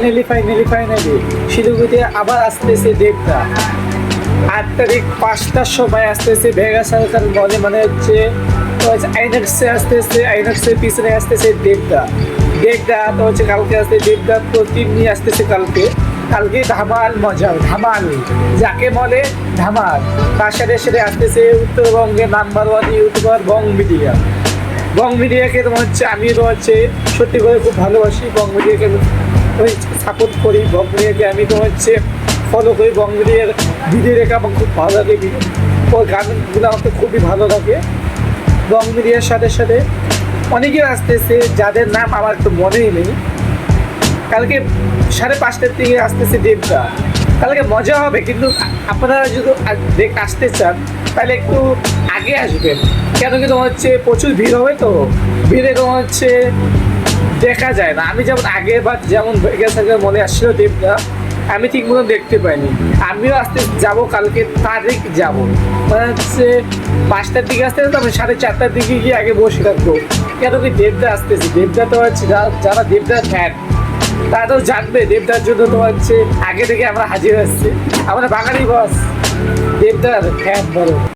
Finally finally finally শিলিগুড়িতে আবার আসতেছে দেবদা। আট তারিখ পাঁচটার সময় আসতেছে ভেগা সরকার মনে মানে হচ্ছে আইনক্সে আসতেছে আইনক্সের পিছনে আসতেছে দেবদা। দেবদা, তো হচ্ছে কালকে আসতে, দেবদা টিম নিয়ে আসতেছে কালকে। কালকে ধামাল মজা ধামাল, যাকে বলে ধামাল। তার সাথে সাথে আসতেছে উত্তরবঙ্গের number one YouTuber bong media bong মিডিয়াকে তোমার হচ্ছে আমি তো হচ্ছে সত্যি করে খুব ভালোবাসি, বং মিডিয়াকে আমি সাপোর্ট করি, বং মিডিয়াকে আমি তো হচ্ছে ফলো করি, বং মিডিয়ার ভিডিও দেখে আমার খুব ভালো লাগে ওর গানগুলো আমাকে খুবই ভালো লাগে। বং মিডিয়ার সাথে সাথে অনেকেই আসতেছে যাদের নাম আমার একটু মনেই নেই। কালকে সাড়ে পাঁচটার দিকে আসতেছে দেবদা। কালকে মজা হবে, কিন্তু আপনারা যদি আসতে চান তাহলে একটু আগে আসবেন। কেন কি তোমার হচ্ছে প্রচুর ভিড় হবে তো? ভিড়ে তোমার হচ্ছে দেখা যায় না। আমি যেমন আগে বা যেমন গেছে মনে আসছিল দেবদা, আমি ঠিক মতো দেখতে পাইনি। আমিও আসতে যাব, কালকে তারিখ যাব। মানে হচ্ছে পাঁচটার দিকে আসতে তো আমি সাড়ে চারটার দিকে গিয়ে আগে বসে থাকব। কেন কি দেবদা আসতেছে? দেবদা তো হচ্ছে যারা- দেবদার ফ্যান তারা তো জানবে দেবদার জন্য তো হচ্ছে আগে থেকে আমরা হাজির আসছি আমরা বাঙালি বস দেবদার খ্যাত বলো